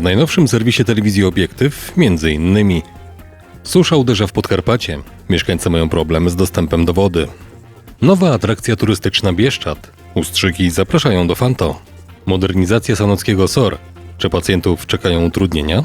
W najnowszym serwisie telewizji Obiektyw między innymi Susza uderza w Podkarpacie. Mieszkańcy mają problem z dostępem do wody. Nowa atrakcja turystyczna Bieszczad. Ustrzyki zapraszają do Fanto. Modernizacja sanockiego SOR. Czy pacjentów czekają utrudnienia?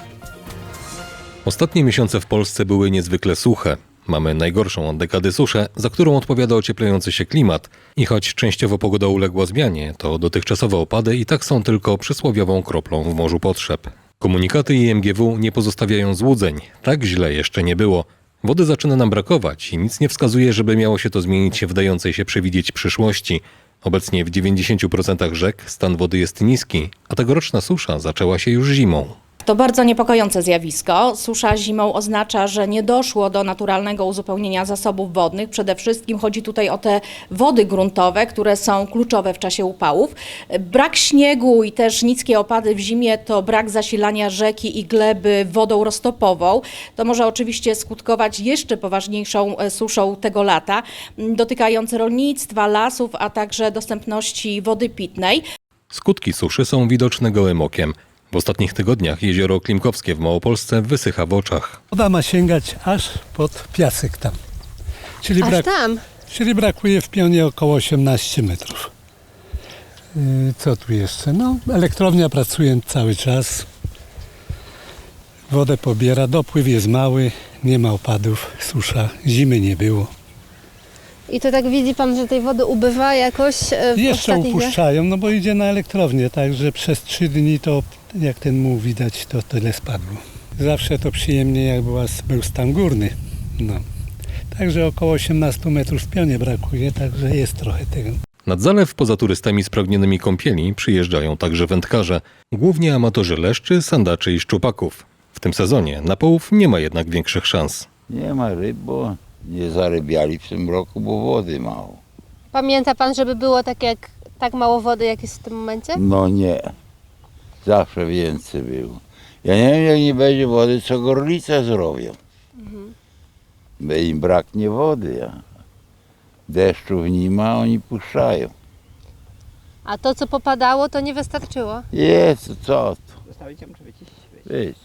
Ostatnie miesiące w Polsce były niezwykle suche. Mamy najgorszą od dekady suszę, za którą odpowiada ocieplający się klimat. I choć częściowo pogoda uległa zmianie, to dotychczasowe opady i tak są tylko przysłowiową kroplą w morzu potrzeb. Komunikaty IMGW nie pozostawiają złudzeń. Tak źle jeszcze nie było. Wody zaczyna nam brakować i nic nie wskazuje, żeby miało się to zmienić w dającej się przewidzieć przyszłości. Obecnie w 90% rzek stan wody jest niski, a tegoroczna susza zaczęła się już zimą. To bardzo niepokojące zjawisko. Susza zimą oznacza, że nie doszło do naturalnego uzupełnienia zasobów wodnych. Przede wszystkim chodzi tutaj o te wody gruntowe, które są kluczowe w czasie upałów. Brak śniegu i też niskie opady w zimie to brak zasilania rzeki i gleby wodą roztopową. To może oczywiście skutkować jeszcze poważniejszą e, suszą tego lata, m, dotykające rolnictwa, lasów, a także dostępności wody pitnej. Skutki suszy są widoczne gołym okiem. W ostatnich tygodniach jezioro Klimkowskie w Małopolsce wysycha w oczach. Woda ma sięgać aż pod piasek tam. Czyli, Aż brak, tam. czyli brakuje w pionie około 18 metrów. Yy, Co tu jeszcze? No, elektrownia pracuje cały czas. Wodę pobiera, dopływ jest mały, nie ma opadów, susza, zimy nie było. I to tak widzi pan, że tej wody ubywa jakoś e, w Jeszcze ostatnich dniach? upuszczają, no bo idzie na elektrownię, także przez 3 dni to, jak ten muł widać, to tyle spadło. Zawsze to przyjemnie, jak była, był stan górny. No. Także około 18 metrów w pionie brakuje, także jest trochę tego. Nad zalew poza turystami spragnionymi kąpieli przyjeżdżają także wędkarze, głównie amatorzy leszczy, sandaczy i szczupaków. W tym sezonie na połów nie ma jednak większych szans. Nie ma ryb, bo nie zarybiali w tym roku, bo wody mało. Pamięta pan, żeby było tak jak tak mało wody, jak jest w tym momencie? No nie. Zawsze więcej było. Ja nie wiem, jak nie będzie wody, co gorlice zrobią. Bo im braknie wody. A deszczów nie ma, oni puszczają. A to, co popadało, to nie wystarczyło. Jest, co to? Zostawicie muszę wyciszyć.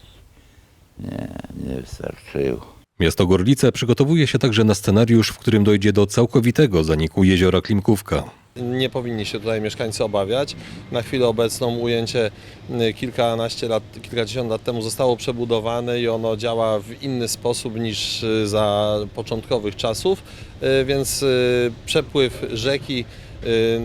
Nie, nie wystarczyło. Miasto Gorlice przygotowuje się także na scenariusz, w którym dojdzie do całkowitego zaniku jeziora Klimkówka. Nie powinni się tutaj mieszkańcy obawiać. Na chwilę obecną ujęcie y, kilkanaście lat, kilkadziesiąt lat temu zostało przebudowane i ono działa w inny sposób niż y, za początkowych czasów, Y, więc przepływ rzeki,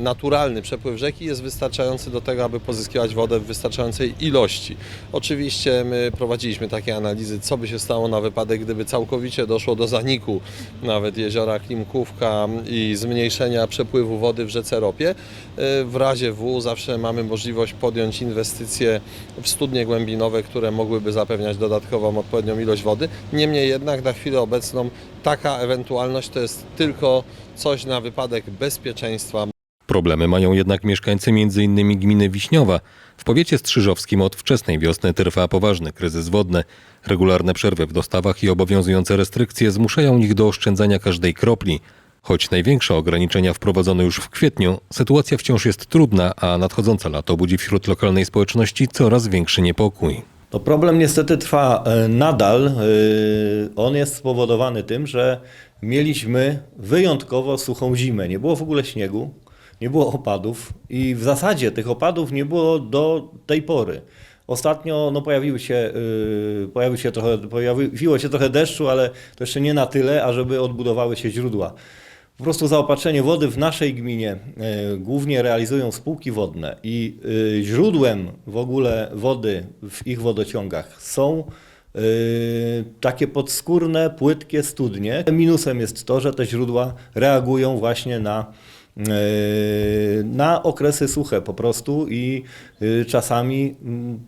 naturalny przepływ rzeki jest wystarczający do tego, aby pozyskiwać wodę w wystarczającej ilości. Oczywiście my prowadziliśmy takie analizy, co by się stało na wypadek, gdyby całkowicie doszło do zaniku nawet jeziora Klimkówka i zmniejszenia przepływu wody w rzece Ropie. Y, W razie W zawsze mamy możliwość podjąć inwestycje w studnie głębinowe, które mogłyby zapewniać dodatkową odpowiednią ilość wody. Niemniej jednak na chwilę obecną taka ewentualność to jest tylko coś na wypadek bezpieczeństwa Problemy mają jednak mieszkańcy m.in. gminy Wiśniowa. W powiecie strzyżowskim od wczesnej wiosny trwa poważny kryzys wodny. Regularne przerwy w dostawach i obowiązujące restrykcje zmuszają ich do oszczędzania każdej kropli. Choć największe ograniczenia wprowadzono już w kwietniu, sytuacja wciąż jest trudna, a nadchodzące lato budzi wśród lokalnej społeczności coraz większy niepokój. No problem niestety trwa e, nadal. E, On jest spowodowany tym, że mieliśmy wyjątkowo suchą zimę. Nie było w ogóle śniegu, nie było opadów i w zasadzie tych opadów nie było do tej pory. Ostatnio no, pojawiły się, y, pojawił się trochę, pojawiło się trochę deszczu, ale to jeszcze nie na tyle, ażeby odbudowały się źródła. Po prostu zaopatrzenie wody w naszej gminie e, głównie realizują spółki wodne i e, źródłem w ogóle wody w ich wodociągach są takie podskórne, płytkie studnie. Minusem jest to, że te źródła reagują właśnie na, e, na okresy suche po prostu i e, czasami mm,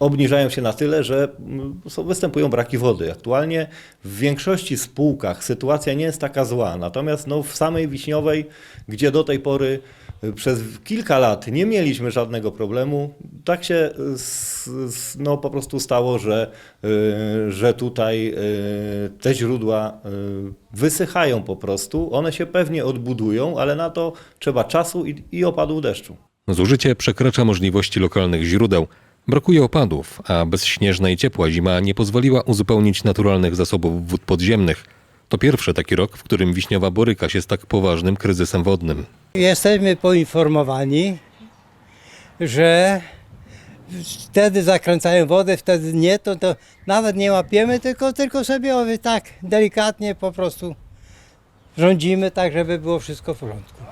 obniżają się na tyle, że mm, występują braki wody. Aktualnie w większości spółkach sytuacja nie jest taka zła, natomiast no, w samej Wiśniowej, gdzie do tej pory przez kilka lat nie mieliśmy żadnego problemu, tak się no, po prostu stało, że, y, że tutaj y, te źródła y, wysychają po prostu. One się pewnie odbudują, ale na to trzeba czasu i, i opadów deszczu. Zużycie przekracza możliwości lokalnych źródeł. Brakuje opadów, a bezśnieżna i ciepła zima nie pozwoliła uzupełnić naturalnych zasobów wód podziemnych. To pierwszy taki rok, w którym Wiśniowa boryka się z tak poważnym kryzysem wodnym. Jesteśmy poinformowani, że wtedy zakręcają wodę, wtedy nie, to, to nawet nie łapiemy, tylko, tylko sobie tak delikatnie po prostu rządzimy tak, żeby było wszystko w porządku.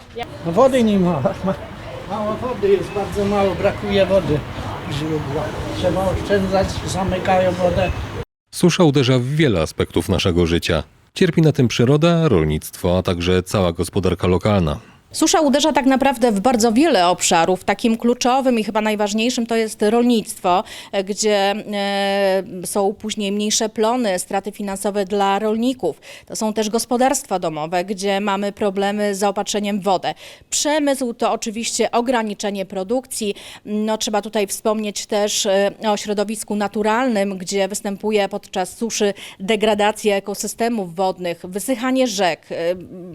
No wody nie ma. ma- Mało wody jest, bardzo mało, brakuje wody, była. Trzeba oszczędzać, zamykają wodę. Susza uderza w wiele aspektów naszego życia. Cierpi na tym przyroda, rolnictwo, a także cała gospodarka lokalna. Susza uderza tak naprawdę w bardzo wiele obszarów. Takim kluczowym i chyba najważniejszym to jest rolnictwo, gdzie e, są później mniejsze plony, straty finansowe dla rolników. To są też gospodarstwa domowe, gdzie mamy problemy z zaopatrzeniem w wodę. Przemysł to oczywiście ograniczenie produkcji. No, trzeba tutaj wspomnieć też e, o środowisku naturalnym, gdzie występuje podczas suszy degradacja ekosystemów wodnych, wysychanie rzek. E,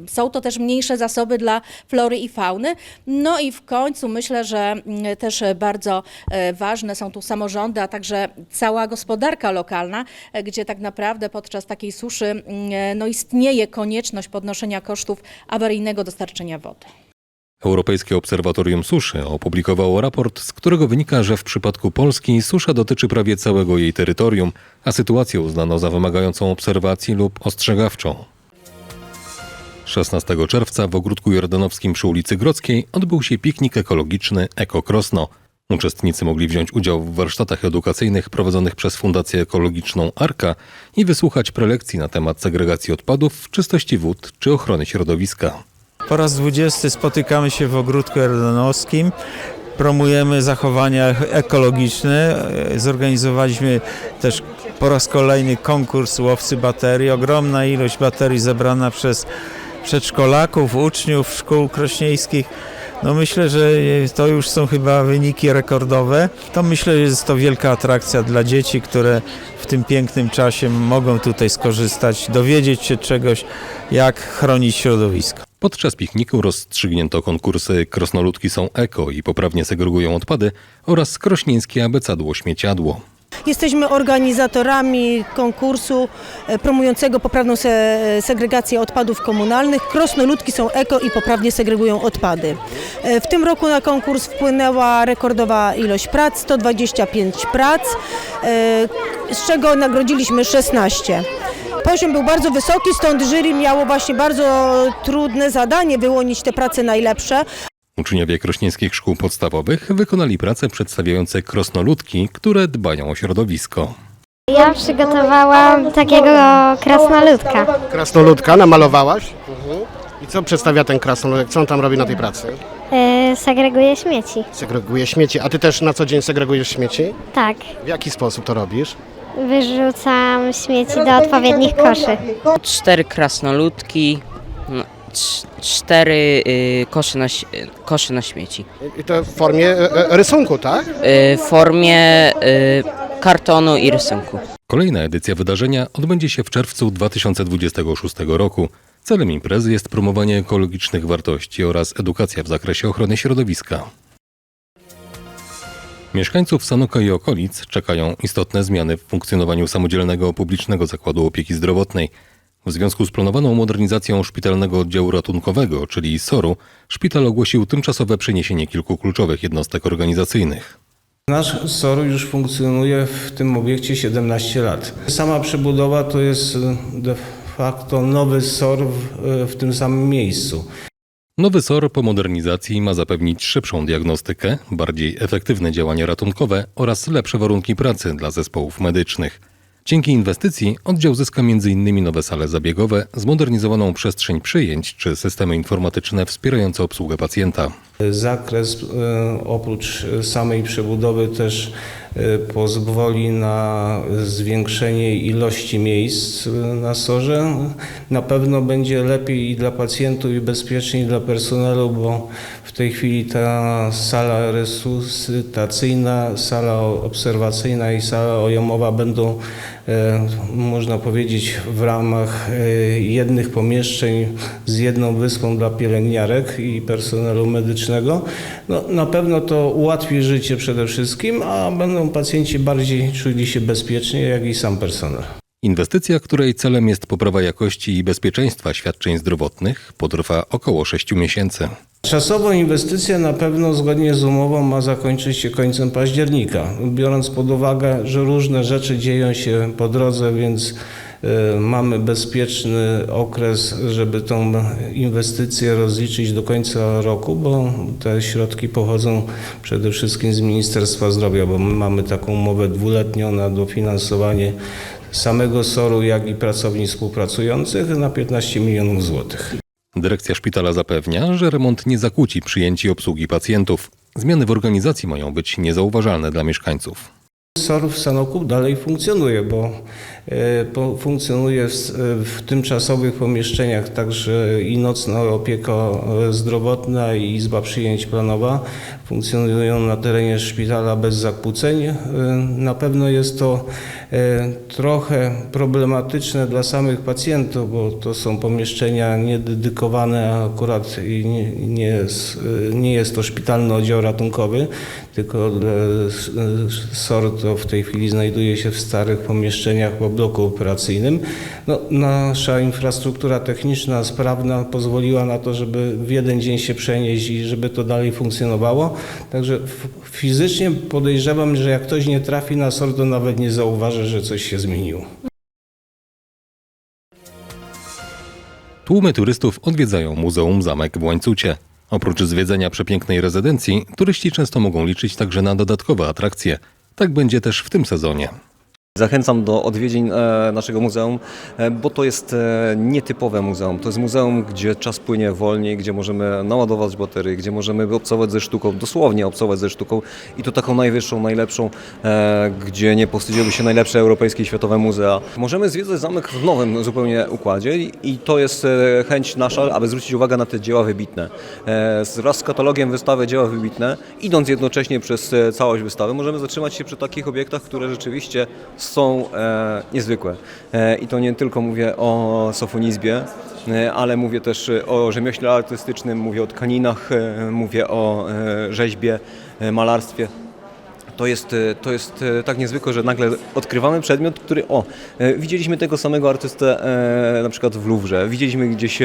Są to też mniejsze zasoby dla flory i fauny. No i w końcu myślę, że mm, też bardzo e, ważne są tu samorządy, a także cała gospodarka lokalna, e, gdzie tak naprawdę podczas takiej suszy mm, e, no istnieje konieczność podnoszenia kosztów awaryjnego dostarczenia wody. Europejskie Obserwatorium Suszy opublikowało raport, z którego wynika, że w przypadku Polski susza dotyczy prawie całego jej terytorium, a sytuację uznano za wymagającą obserwacji lub ostrzegawczą. 16 czerwca w Ogródku Jordanowskim przy ulicy Grodzkiej odbył się piknik ekologiczny Eko Krosno. Uczestnicy mogli wziąć udział w warsztatach edukacyjnych prowadzonych przez Fundację Ekologiczną Arka i wysłuchać prelekcji na temat segregacji odpadów, czystości wód czy ochrony środowiska. Po raz 20 spotykamy się w Ogródku Jordanowskim. Promujemy zachowania ekologiczne. Zorganizowaliśmy też po raz kolejny konkurs łowcy baterii. Ogromna ilość baterii zebrana przez przedszkolaków, uczniów szkół krośnieńskich. No myślę, że to już są chyba wyniki rekordowe. To myślę, że jest to wielka atrakcja dla dzieci, które w tym pięknym czasie mogą tutaj skorzystać, dowiedzieć się czegoś, jak chronić środowisko. Podczas pikniku rozstrzygnięto konkursy Krosnoludki są eko i poprawnie segregują odpady oraz Krośnieńskie abecadło śmieciadło. Jesteśmy organizatorami konkursu e, promującego poprawną se segregację odpadów komunalnych. Krosnoludki są eko i poprawnie segregują odpady. E, W tym roku na konkurs wpłynęła rekordowa ilość prac, 125 prac, e, z czego nagrodziliśmy 16. Poziom był bardzo wysoki, stąd jury miało właśnie bardzo trudne zadanie wyłonić te prace najlepsze. Uczniowie krośnieńskich szkół podstawowych wykonali prace przedstawiające krosnoludki, które dbają o środowisko. Ja przygotowałam takiego krasnoludka. Krasnoludka namalowałaś? I co przedstawia ten krasnoludek? Co on tam robi na tej pracy? Yy, segreguje śmieci. Segreguje śmieci. A ty też na co dzień segregujesz śmieci? Tak, W jaki sposób to robisz? wyrzucam śmieci do odpowiednich koszy. cztery krasnoludki, no, cztery y, kosze, na, kosze na śmieci. I to w formie e, e, rysunku, tak? Y, w formie y, kartonu i rysunku. Kolejna edycja wydarzenia odbędzie się w czerwcu 2026 roku. Celem imprezy jest promowanie ekologicznych wartości oraz edukacja w zakresie ochrony środowiska. Mieszkańców Sanoka i okolic czekają istotne zmiany w funkcjonowaniu samodzielnego publicznego zakładu opieki zdrowotnej. W związku z planowaną modernizacją szpitalnego oddziału ratunkowego, czyli SOR-u, szpital ogłosił tymczasowe przeniesienie kilku kluczowych jednostek organizacyjnych. Nasz SOR już funkcjonuje w tym obiekcie 17 lat. Sama przebudowa to jest e, de facto nowy SOR w, e, w tym samym miejscu. Nowy SOR po modernizacji ma zapewnić szybszą diagnostykę, bardziej efektywne działania ratunkowe oraz lepsze warunki pracy dla zespołów medycznych. Dzięki inwestycji oddział zyska m.in. nowe sale zabiegowe, zmodernizowaną przestrzeń przyjęć czy systemy informatyczne wspierające obsługę pacjenta. Zakres e, oprócz samej przebudowy też e, pozwoli na zwiększenie ilości miejsc na SORze. Na pewno będzie lepiej i dla pacjentów i bezpieczniej dla personelu, bo w tej chwili ta sala resuscytacyjna, sala obserwacyjna i sala ojomowa będą można powiedzieć w ramach e, jednych pomieszczeń z jedną wyspą dla pielęgniarek i personelu medycznego. No, na pewno to ułatwi życie przede wszystkim, a będą pacjenci bardziej czuli się bezpiecznie, jak i sam personel. Inwestycja, której celem jest poprawa jakości i bezpieczeństwa świadczeń zdrowotnych, potrwa około 6 miesięcy. Czasowo inwestycja na pewno zgodnie z umową ma zakończyć się końcem października. Biorąc pod uwagę, że różne rzeczy dzieją się po drodze, więc e, mamy bezpieczny okres, żeby tą inwestycję rozliczyć do końca roku, bo te środki pochodzą przede wszystkim z Ministerstwa Zdrowia, bo my mamy taką umowę dwuletnią na dofinansowanie samego SOR-u, jak i pracownic współpracujących na 15 milionów złotych. Dyrekcja szpitala zapewnia, że remont nie zakłóci przyjęci obsługi pacjentów. Zmiany w organizacji mają być niezauważalne dla mieszkańców. SOR w Sanoku dalej funkcjonuje, bo e, funkcjonuje w, tymczasowych pomieszczeniach także i nocna opieka e, zdrowotna i izba przyjęć planowa funkcjonują na terenie szpitala bez zakłóceń. E, Na pewno jest to trochę problematyczne dla samych pacjentów, bo to są pomieszczenia niededykowane, akurat nie, nie, jest, e, nie jest to szpitalny oddział ratunkowy, tylko e, SOR to w tej chwili znajduje się w starych pomieszczeniach po bloku operacyjnym. No, nasza infrastruktura techniczna sprawna pozwoliła na to, żeby w jeden dzień się przenieść i żeby to dalej funkcjonowało. Także fizycznie podejrzewam, że jak ktoś nie trafi na SOR, to nawet nie zauważy, że coś się zmieniło. Tłumy turystów odwiedzają Muzeum Zamek w Łańcucie. Oprócz zwiedzenia przepięknej rezydencji, turyści często mogą liczyć także na dodatkowe atrakcje. Tak będzie też w tym sezonie. Zachęcam do odwiedzin e, naszego muzeum, e, bo to jest e, nietypowe muzeum. To jest muzeum, gdzie czas płynie wolniej, gdzie możemy naładować baterie, gdzie możemy obcować ze sztuką, dosłownie obcować ze sztuką i to taką najwyższą, najlepszą, gdzie nie postydziłyby się najlepsze europejskie i światowe muzea. Możemy zwiedzać zamek w nowym zupełnie układzie i- to jest chęć nasza, aby zwrócić uwagę na te dzieła wybitne. Wraz z katalogiem wystawy dzieła wybitne, idąc jednocześnie przez całość wystawy, możemy zatrzymać się przy takich obiektach, które rzeczywiście są e, niezwykłe. E, I to nie tylko mówię o sofonizbie, e, ale mówię też o rzemiośle artystycznym, mówię o tkaninach, mówię o rzeźbie, malarstwie. To jest, to jest tak niezwykłe, że nagle odkrywamy przedmiot, który, o, widzieliśmy tego samego artystę e, na przykład w Louvre, widzieliśmy gdzieś,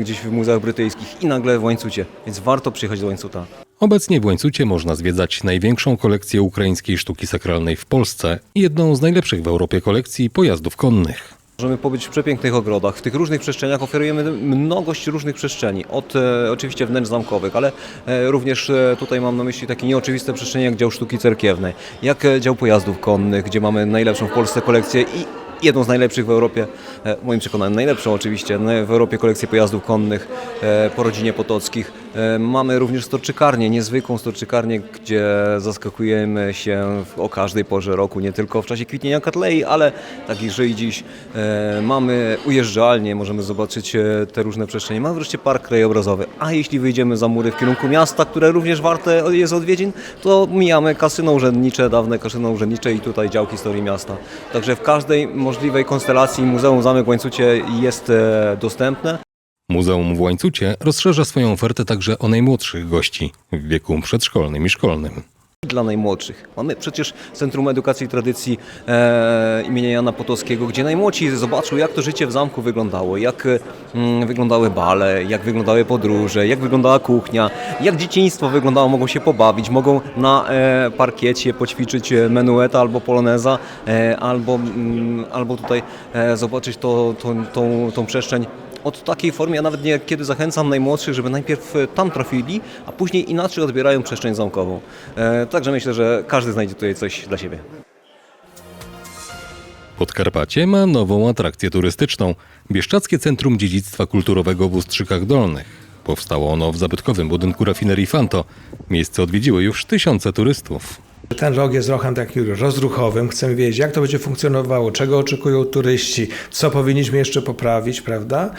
gdzieś w muzeach brytyjskich i nagle w Łańcucie, więc warto przyjechać do Łańcuta. Obecnie w Łańcucie można zwiedzać największą kolekcję ukraińskiej sztuki sakralnej w Polsce i jedną z najlepszych w Europie kolekcji pojazdów konnych. Możemy pobyć w przepięknych ogrodach, w tych różnych przestrzeniach oferujemy mnogość różnych przestrzeni, od e, oczywiście wnętrz zamkowych, ale e, również e, tutaj mam na myśli takie nieoczywiste przestrzenie jak dział sztuki cerkiewnej, jak e, dział pojazdów konnych, gdzie mamy najlepszą w Polsce kolekcję i jedną z najlepszych w Europie, e, moim przekonaniu najlepszą oczywiście, w Europie kolekcję pojazdów konnych e, po rodzinie Potockich. E, Mamy również storczykarnię, niezwykłą storczykarnię, gdzie zaskakujemy się o każdej porze roku, nie tylko w czasie kwitnienia katlei, ale także i dziś. E, Mamy ujeżdżalnie, możemy zobaczyć e, te różne przestrzenie. Mamy wreszcie park krajobrazowy, a jeśli wyjdziemy za mury w kierunku miasta, które również warte jest odwiedzin, to mijamy kasyno urzędnicze, dawne kasyno urzędnicze i tutaj dział historii miasta. Także w każdej możliwej konstelacji Muzeum Zamek w Łańcucie jest dostępne. Muzeum w Łańcucie rozszerza swoją ofertę także o najmłodszych gości w wieku przedszkolnym i szkolnym. dla najmłodszych. Mamy przecież Centrum Edukacji i Tradycji e, imienia Jana Potockiego, gdzie najmłodsi zobaczą, jak to życie w zamku wyglądało, jak mm, wyglądały bale, jak wyglądały podróże, jak wyglądała kuchnia, jak dzieciństwo wyglądało, mogą się pobawić, mogą na e, parkiecie poćwiczyć e, menueta albo poloneza, e, albo, mm, albo tutaj e, zobaczyć to, to, tą, tą przestrzeń od takiej formy, ja nawet niekiedy zachęcam najmłodszych, żeby najpierw e, tam trafili, a później inaczej odbierają przestrzeń zamkową. E, także myślę, że każdy znajdzie tutaj coś dla siebie. Podkarpacie ma nową atrakcję turystyczną Bieszczackie Centrum Dziedzictwa Kulturowego w Ustrzykach Dolnych. Powstało ono w zabytkowym budynku rafinerii Fanto. Miejsce odwiedziły już tysiące turystów. Ten rok jest rokiem takim rozruchowym. Chcemy wiedzieć, jak to będzie funkcjonowało, czego oczekują turyści, co powinniśmy jeszcze poprawić, prawda?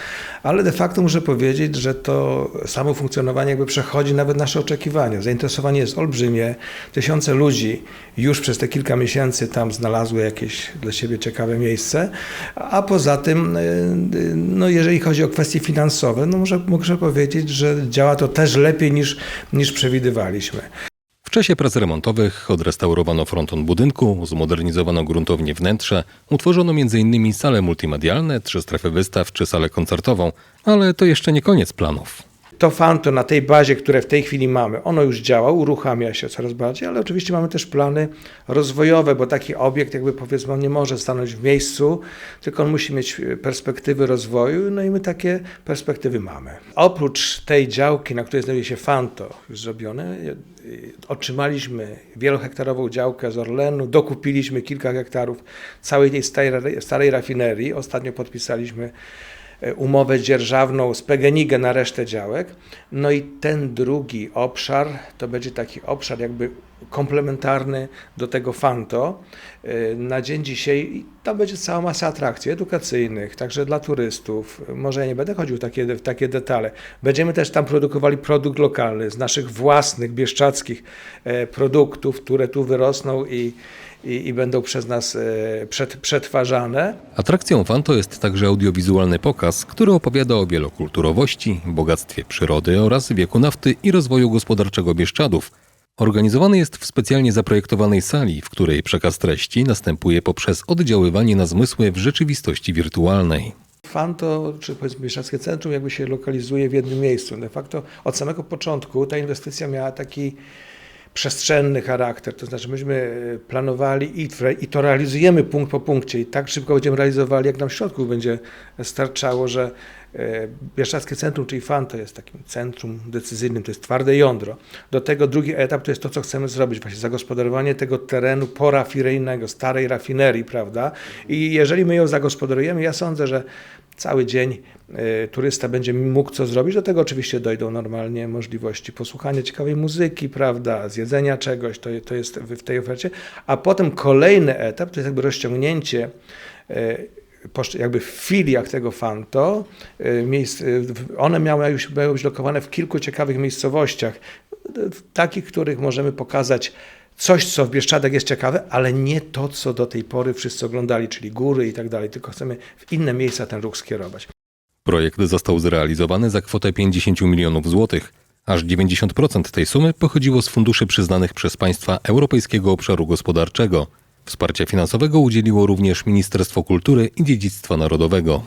Ale de facto muszę powiedzieć, że to samo funkcjonowanie jakby przechodzi nawet nasze oczekiwania. Zainteresowanie jest olbrzymie. Tysiące ludzi już przez te kilka miesięcy tam znalazły jakieś dla siebie ciekawe miejsce. A poza tym, y, no jeżeli chodzi o kwestie finansowe, no muszę, muszę powiedzieć, że działa to też lepiej niż, niż przewidywaliśmy. Czasie prac remontowych odrestaurowano fronton budynku, zmodernizowano gruntownie wnętrze, utworzono m.in. sale multimedialne, trzy strefy wystaw czy salę koncertową, ale to jeszcze nie koniec planów. To fanto na tej bazie, które w tej chwili mamy, ono już działa, uruchamia się coraz bardziej, ale oczywiście mamy też plany rozwojowe, bo taki obiekt jakby powiedzmy on nie może stanąć w miejscu, tylko on musi mieć perspektywy rozwoju, no i my takie perspektywy mamy. Oprócz tej działki, na której znajduje się fanto już zrobione, otrzymaliśmy wielohektarową działkę z Orlenu, dokupiliśmy kilka hektarów całej tej starej, starej rafinerii, ostatnio podpisaliśmy e, umowę dzierżawną z PGNiG na resztę działek. No i ten drugi obszar to będzie taki obszar jakby komplementarny do tego Fanto. E, Na dzień dzisiaj tam będzie cała masa atrakcji edukacyjnych, także dla turystów. Może ja nie będę chodził w takie, w takie detale. Będziemy też tam produkowali produkt lokalny z naszych własnych bieszczadzkich e, produktów, które tu wyrosną i, i, i będą przez nas e, przet, przetwarzane. Atrakcją Fanto jest także audiowizualny pokaz, który opowiada o wielokulturowości, bogactwie przyrody oraz wieku nafty i rozwoju gospodarczego Bieszczadów. Organizowany jest w specjalnie zaprojektowanej sali, w której przekaz treści następuje poprzez oddziaływanie na zmysły w rzeczywistości wirtualnej. Fanto, czy powiedzmy Bieszczadzkie Centrum jakby się lokalizuje w jednym miejscu. De facto od samego początku ta inwestycja miała taki przestrzenny charakter, to znaczy myśmy e, planowali i, i to realizujemy punkt po punkcie i tak szybko będziemy realizowali, jak nam środków będzie starczało, że e, Bieszczadzkie Centrum, czyli Fanto jest takim centrum decyzyjnym, to jest twarde jądro. Do tego drugi etap to jest to, co chcemy zrobić, właśnie zagospodarowanie tego terenu porafineryjnego, starej rafinerii, prawda? I jeżeli my ją zagospodarujemy, ja sądzę, że cały dzień y, turysta będzie mógł co zrobić. Do tego oczywiście dojdą normalnie możliwości posłuchania ciekawej muzyki, prawda, zjedzenia czegoś, to, to jest w tej ofercie. A potem kolejny etap to jest jakby rozciągnięcie y, jakby w filiach tego Fanto, y, one miały już miały być lokowane w kilku ciekawych miejscowościach, takich, których możemy pokazać coś, co w Bieszczadach jest ciekawe, ale nie to, co do tej pory wszyscy oglądali, czyli góry i tak dalej, tylko chcemy w inne miejsca ten ruch skierować. Projekt został zrealizowany za kwotę 50 milionów złotych. Aż 90% tej sumy pochodziło z funduszy przyznanych przez państwa Europejskiego Obszaru Gospodarczego. Wsparcia finansowego udzieliło również Ministerstwo Kultury i Dziedzictwa Narodowego.